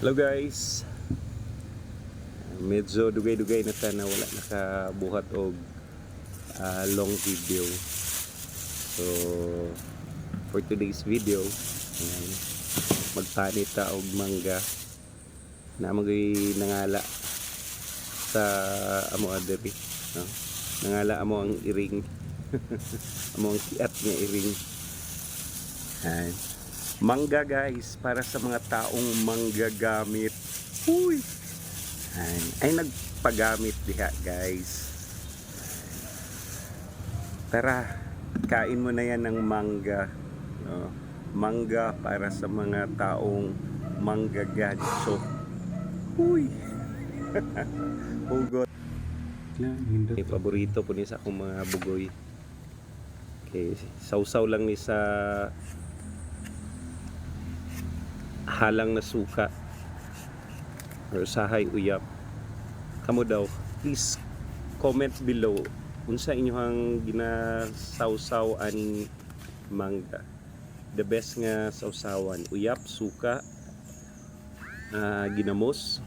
Hello guys. Medyo dugay-dugay na ta na wala nakabuhat og ah, long video. So for today's video, ayan, magpanit ta og mangga na magay nangala sa amo adiri, no? Nangala amo ang iring. amo ang kiat nga iring. Ayan. Mangga guys, para sa mga taong manggagamit. Uy! Ay, ay nagpagamit diha guys. Tara, kain mo na yan ng mangga. No? Mangga para sa mga taong manggaganso. Uy! Hugot. Okay, paborito po ni sa akong mga bugoy. Okay, sausaw lang ni sa halang na suka. Or sahay uyap kamo daw please comment below unsa inyohang ginasawsaw aning mangga. The best nga sawsawan uyap suka ah, ginamos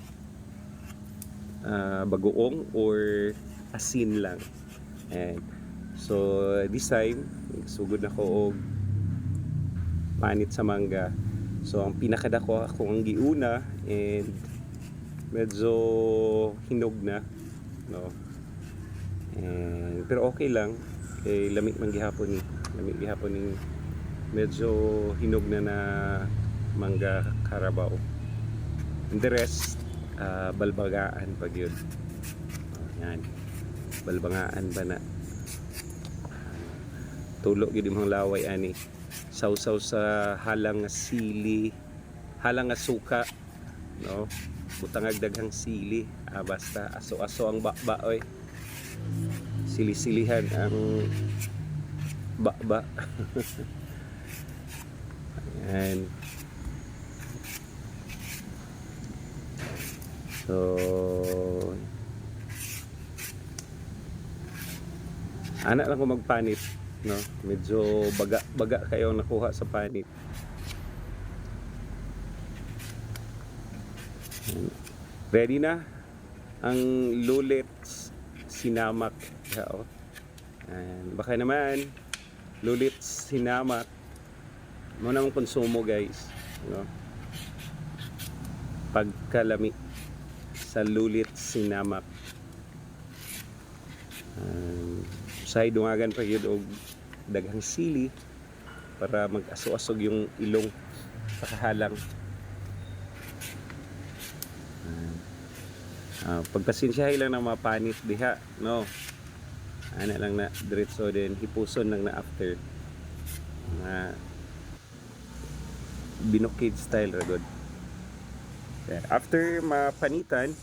ah, bagoong or asin lang. And so this time sugod na ko og panit sa mangga So ang pinakadako ako ang giuna and medyo hinog na no. And, pero okay lang kay lamig man gihapon ni lamig gihapon ni medyo hinog na na mangga karabaw. And the rest ah, balbagaan pag yun. Yan. Balbangaan ba na? Tulo yun yung laway ani sausaw sa halang sili halang suka no? Butangag daghang sili. Ah, basta aso-aso ang bakba oy. Sili-silihan ang bakba ayan. So anak lang ko magpanit no? Medyo baga baga kayo nakuha sa panit ready na ang lulit sinamak. Yan, And baka naman lulit sinamak. Mo namang konsumo guys. No? Pagkalami sa lulit sinamak. Um, sa dungagan pa yun og daghang sili para mag-aso-asog yung ilong sa kahalang. Uh, pagpasensyahay lang ng mga panit diha, no? Ana lang na diretso din hipuson lang na after. Na binukid style ra god. Kaya After mapanitan,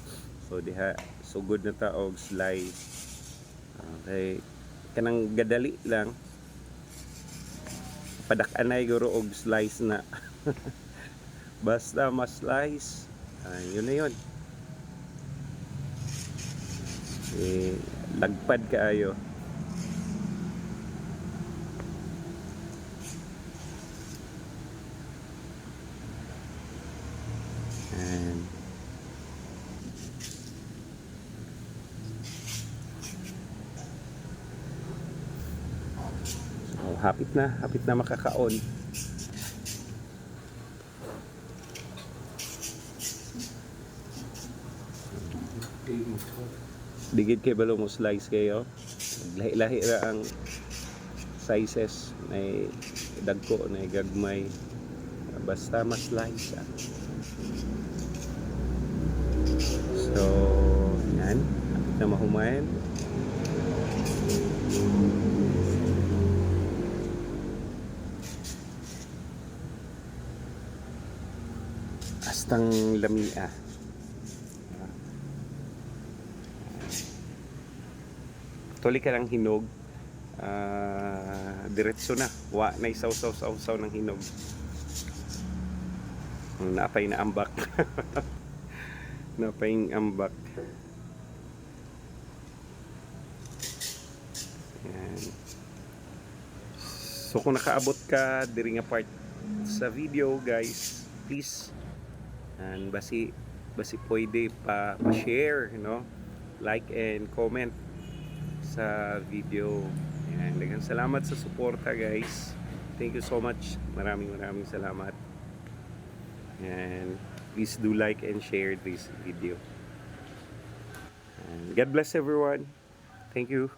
so diha sugod na ta og slice. Okay, kanang gadali lang. Padak-anay guro og slice na. Basta mas slice. Ah, yun na yun. Eh, lagpad kaayo. And Oh, hapit na, hapit na makakaon. Digid kay balo mo slice kayo. Lahi-lahi ra ang sizes na dagko na gagmay. Basta mas slice ah. So, yan. Hapit na mahumayan. Astang lamia. Tuloy ka lang hinog. ah diretso na. Wa na isaw saw saw saw ng hinog. Napay na ambak. Napay ambak. Yan. So kung nakaabot ka diri nga part sa video guys, please And basi basi pwede pa pa-share, no? Like and comment sa video. Ayan, daghang salamat sa suporta, guys. Thank you so much. Maraming maraming salamat. And please do like and share this video. And God bless everyone. Thank you.